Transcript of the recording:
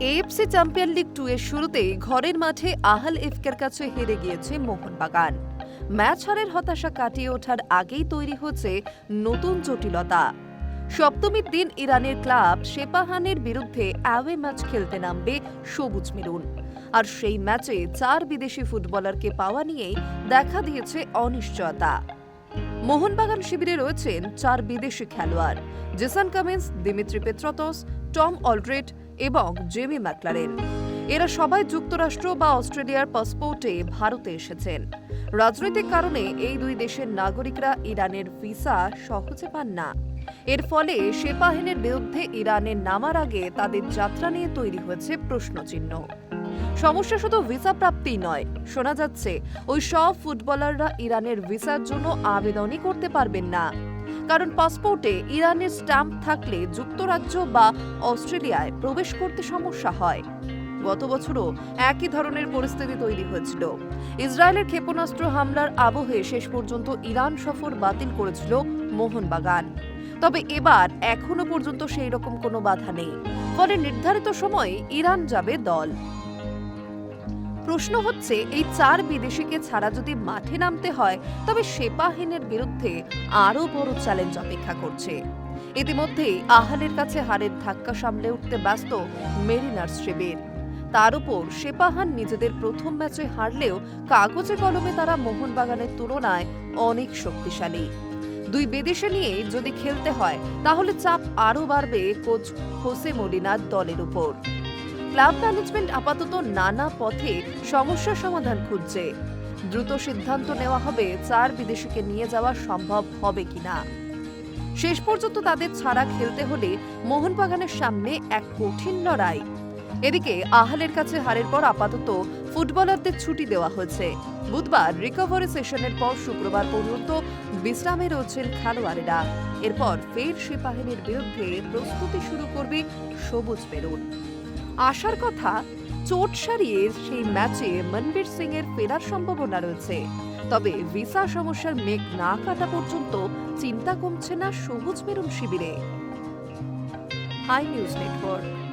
AFC champion league two এর শুরুতেই ঘরের মাঠে আহাল এফকের কাছে হেরে গিয়েছে মোহনবাগান। ম্যাচ হারের হতাশা কাটিয়ে ওঠার আগেই তৈরি হচ্ছে নতুন জটিলতা। সপ্তমীর দিন ইরানের ক্লাব সেপাহানের বিরুদ্ধে অ্যাওয়ে ম্যাচ খেলতে নামবে সবুজ মেরুন আর সেই ম্যাচে চার বিদেশি ফুটবলারকে পাওয়া নিয়েই দেখা দিয়েছে অনিশ্চয়তা। মোহনবাগান শিবিরে রয়েছেন চার বিদেশি খেলোয়াড়। Jason Cummins, Dimitri Petratos, Tom Aldred এবং জেমি ম্যাকলারেন। এরা সবাই যুক্তরাষ্ট্র বা অস্ট্রেলিয়ার পাসপোর্টে ভারতে এসেছেন। রাজনৈতিক কারণে এই দুই দেশের নাগরিকরা ইরানের ভিসা সহজে পান না। এর ফলে সেপাহিনের বিরুদ্ধে ইরানে নামার আগে তাদের যাত্রা নিয়ে তৈরি হয়েছে প্রশ্নচিহ্ন। সমস্যা শুধু ভিসা প্রাপ্তিই নয়, শোনা যাচ্ছে, ওই সব ফুটবলাররা ইরানের ভিসার জন্য আবেদনই করতে পারবেন না। কারণ পাসপোর্টে ইরানের স্ট্যাম্প থাকলে যুক্তরাজ্য বা অস্ট্রেলিয়ায় প্রবেশ করতে সমস্যা হয়। গত বছরও একই ধরনের পরিস্থিতি তৈরি হয়েছিল। ইসরায়েলের ক্ষেপণাস্ত্র হামলার আবহে শেষ পর্যন্ত ইরান সফর বাতিল করেছিল মোহনবাগান। তবে এবার এখনও পর্যন্ত সেই রকম কোনো বাধা নেই। ফলে নির্ধারিত সময়ে ইরান যাবে দল। প্রশ্ন হচ্ছে, এই চার বিদেশিকে ছাড়া যদি মাঠে নামতে হয়, তবে সেপাহিনের বিরুদ্ধে আরও বড় চ্যালেঞ্জ অপেক্ষা করছে। ইতিমধ্যেই আহালের কাছে হারের ধাক্কা সামলে উঠতে ব্যস্ত মেরিনার্স শিবির। তার উপর সেপাহান নিজেদের প্রথম ম্যাচে হারলেও কাগজে কলমে তারা মোহনবাগানের তুলনায় অনেক শক্তিশালী। দুই বিদেশে নিয়ে যদি খেলতে হয়, তাহলে চাপ আরও বাড়বে কোচ হোসে মলিনার দলের উপর। ক্লাব ম্যানেজমেন্ট আপাতত নানা পথে সমস্যার সমাধান খুঁজছে। দ্রুত সিদ্ধান্ত নেওয়া হবে চার বিদেশিকে নিয়ে যাওয়া সম্ভব হবে কিনা। শেষ পর্যন্ত তাদের ছাড়া খেলতে হলে মোহনবাগানের সামনে এক কঠিন লড়াই। এদিকে আহালের কাছে হারের পর আপাতত ফুটবলারদের ছুটি দেওয়া হয়েছে। বুধবার রিকভারি সেশনের পর শুক্রবার পর্যন্ত বিশ্রামে রয়েছেন খেলোয়াড়েরা। এরপর ফের সেপাহিনীর বিরুদ্ধে প্রস্তুতি শুরু করবে সবুজ মেরুন। আশার কথা, চোট সারিয়ে সেই ম্যাচে মনবীর সিং এর ফেরার সম্ভাবনা রয়েছে। তবে ভিসা সমস্যার মেঘ না কাটা পর্যন্ত চিন্তা কমছে না সবুজ মেরুন শিবিরে। I news network.